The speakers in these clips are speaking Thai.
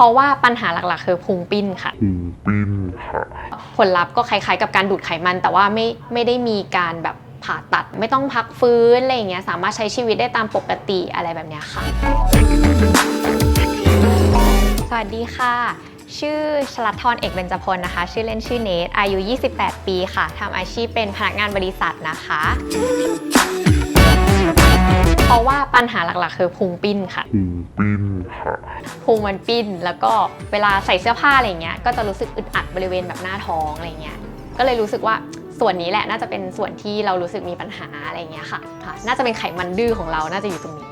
เพราะว่าปัญหาหลักๆ คือพุงปิ้นค่ะ พุงปิ้นค่ะ ผลลัพธ์ก็คล้ายๆ กับการดูดไขมัน แต่ว่าไม่ไม่ได้มีการแบบผ่าตัดไม่ต้องพักฟื้นอะไรอย่างเงี้ยสามารถใช้ชีวิตได้ตามปกติอะไรแบบเนี้ยค่ะ สวัสดีค่ะ ชื่อชลัดทรเอกเบญจพลนะคะ ชื่อเล่นชื่อเนทอายุ 28 ปีค่ะทำอาชีพเป็นพนักงานบริษัทนะคะ เพราะว่าปัญหาหลักๆ คือพุงปิ้นค่ะ พุงปิ้นค่ะพุงมันปิ้น แล้วก็เวลาใส่เสื้อผ้าอะไรเงี้ย ก็จะรู้สึกอึดอัดบริเวณแบบหน้าท้องอะไรเงี้ย ก็เลยรู้สึกว่าส่วนนี้แหละน่าจะเป็นส่วนที่เรารู้สึกมีปัญหาอะไรเงี้ยค่ะค่ะ น่าจะเป็นไขมันดื้อของเรา น่าจะอยู่ตรงนี้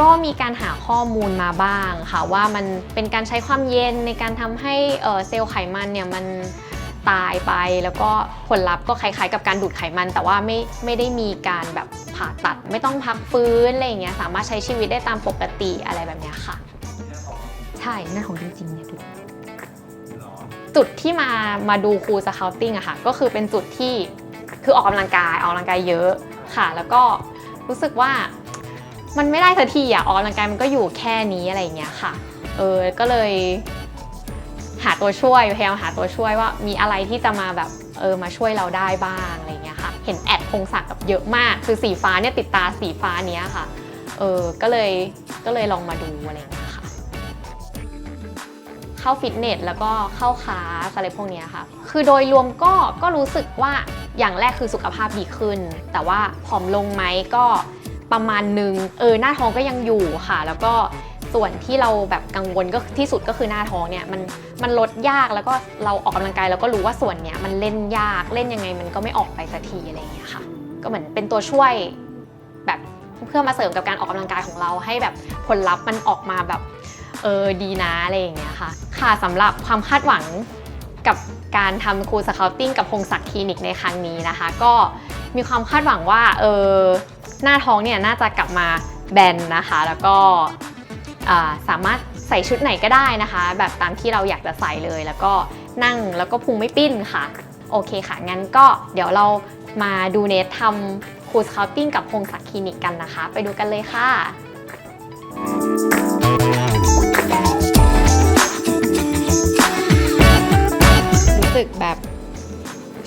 ก็มีการหาข้อมูลมาบ้างค่ะว่ามันเป็นการใช้ความเย็นในการทำให้เอ่อเซลล์ไขมันเนี่ยมัน ตายไป แล้วก็ผลลัพธ์ก็คล้าย ๆ กับการดูดไขมัน แต่ว่าไม่ไม่ได้มีการแบบผ่าตัด ไม่ต้องพักฟื้นอะไรอย่างเงี้ยสามารถใช้ชีวิตได้ตามปกติอะไรแบบเนี้ยค่ะ ใช่นั่นของจริงๆเนี่ยดูจุดที่มามาดูครูส c า u ติ้งอะค่ะ ก็คือเป็นจุดที่คือออกกำลังกายออกกำลังกายเยอะค่ะ แล้วก็รู้สึกว่ามันไม่ได้สักทีอะออกกำลังกายมันก็อยู่แค่นี้อะไรอย่างเงี้ยค่ะ เออ ก็เลย หาตัวช่วยพยายามหาตัวช่วยว่ามีอะไรที่จะมาแบบเออมาช่วยเราได้บ้างอะไรเงี้ยค่ะ เห็นแอดพงศักดิ์แบบเยอะมาก คือสีฟ้าเนี่ยติดตาสีฟ้าเนี้ยค่ะเออก็เลยก็เลยลองมาดูอะไรเงี้ยค่ะ เข้าฟิตเนสแล้วก็เข้าคลาสอะไรพวกเนี้ยค่ะ คือโดยรวมก็ก็รู้สึกว่าอย่างแรกคือสุขภาพดีขึ้น แต่ว่าผอมลงไหมก็ประมาณนึงเออหน้าท้องก็ยังอยู่ค่ะ แล้วก็ ส่วนที่เราแบบกังวลก็ที่สุดก็คือหน้าท้องเนี่ยมันมันลดยากแล้วก็เราออกกำลังกายเราก็รู้ว่าส่วนเนี้ยมันเล่นยากเล่นยังไงมันก็ไม่ออกไปสักทีอะไรอย่างเงี้ยค่ะ ก็เหมือนเป็นตัวช่วยแบบเพื่อมาเสริมกับการออกกำลังกายของเราให้แบบผลลัพธ์มันออกมาแบบเออดีนะอะไรอย่างเงี้ยค่ะ ค่ะสำหรับความคาดหวังกับการทำครูสเกาติ้งกับพงศักดิ์คลินิกในครั้งนี้นะคะ ก็มีความคาดหวังว่าเออหน้าท้องเนี่ยน่าจะกลับมาแบนนะคะ แล้วก็ สามารถใส่ชุดไหนก็ได้นะคะ แบบตามที่เราอยากจะใส่เลย แล้วก็นั่งแล้วก็พุงไม่ปิ้นค่ะ โอเคค่ะ งั้นก็เดี๋ยวเรามาดูเนททำครูสเกาติ้งกับพงศักดิ์คลินิกกันนะคะ ไปดูกันเลยค่ะ รู้สึกแบบ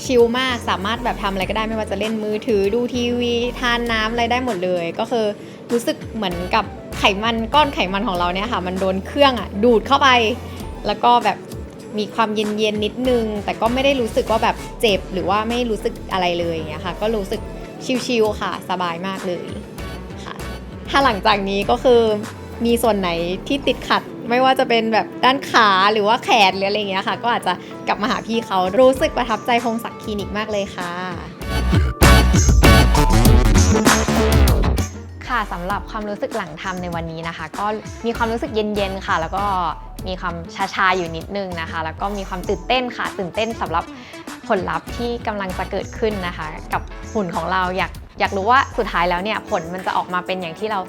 ชิลมากสามารถแบบทำอะไรก็ได้ไม่ว่าจะเล่นมือถือดูทีวี ทานน้ำอะไรได้หมดเลย ก็คือรู้สึกเหมือนกับ ไขมันก้อนไขมันของเราเนี่ยค่ะ มันโดนเครื่องอะดูดเข้าไป แล้วก็แบบมีความเย็นๆนิดนึง แต่ก็ไม่ได้รู้สึกว่าแบบเจ็บหรือว่าไม่รู้สึกอะไรเลยอย่างเงี้ยค่ะ ก็รู้สึกชิลๆค่ะ สบายมากเลยค่ะ ถ้าหลังจากนี้ก็คือมีส่วนไหนที่ติดขัดไม่ว่าจะเป็นแบบด้านขาหรือว่าแขนหรืออะไรเงี้ยค่ะ ก็อาจจะกลับมาหาพี่เขารู้สึกประทับใจพงศักดิ์คลินิกมากเลยค่ะ ค่ะสำหรับความรู้สึกหลังทำในวันนี้นะคะ ก็มีความรู้สึกเย็นๆค่ะ แล้วก็มีความชาๆอยู่นิดนึงนะคะ แล้วก็มีความตื่นเต้นค่ะ ตื่นเต้นสำหรับผลลัพธ์ที่กำลังจะเกิดขึ้นนะคะ กับหุ่นของเราอยากอยากรู้ว่าสุดท้ายแล้วเนี่ยผลมันจะออกมาเป็นอย่างที่เรา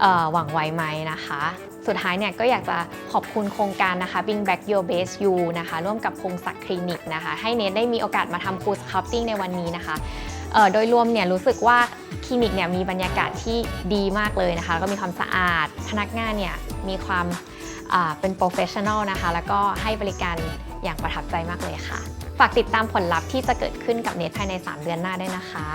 เหวังไว้ไหมนะคะ สุดท้ายเนี่ยก็อยากจะขอบคุณโครงการนะคะ Bring Back Your Base You นะคะ ร่วมกับพงศักดิ์คลินิกนะคะ ให้เนทได้มีโอกาสมาทำครูสครับติ้งในวันนี้นะคะ โดยรวมเนี่ยรู้สึกว่าคลินิกเนี่ยมีบรรยากาศที่ดีมากเลยนะคะแล้วก็มีความสะอาด พนักงานเนี่ยมีความเป็นโปรเฟชชั่นอลนะคะ แล้วก็ให้บริการอย่างประทับใจมากเลยค่ะ ฝากติดตามผลลัพธ์ที่จะเกิดขึ้นกับเนทภายใน 3 เดือนหน้าได้นะคะ